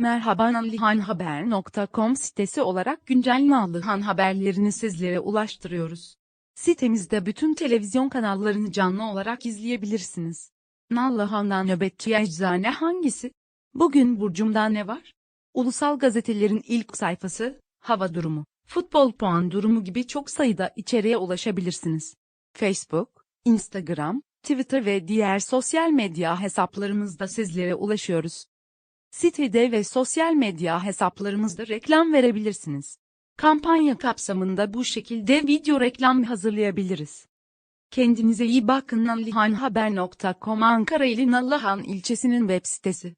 Merhaba nallihanhaber.com sitesi olarak güncel Nallıhan haberlerini sizlere ulaştırıyoruz. Sitemizde bütün televizyon kanallarını canlı olarak izleyebilirsiniz. Nallıhan'dan nöbetçi eczane hangisi? Bugün Burcum'da ne var? Ulusal gazetelerin ilk sayfası, hava durumu, futbol puan durumu gibi çok sayıda içeriğe ulaşabilirsiniz. Facebook, Instagram, Twitter ve diğer sosyal medya hesaplarımızda sizlere ulaşıyoruz. Sitede ve sosyal medya hesaplarımızda reklam verebilirsiniz. Kampanya kapsamında bu şekilde video reklam hazırlayabiliriz. Kendinize iyi bakın nallihanhaber.com Ankara ili Nallıhan ilçesinin web sitesi.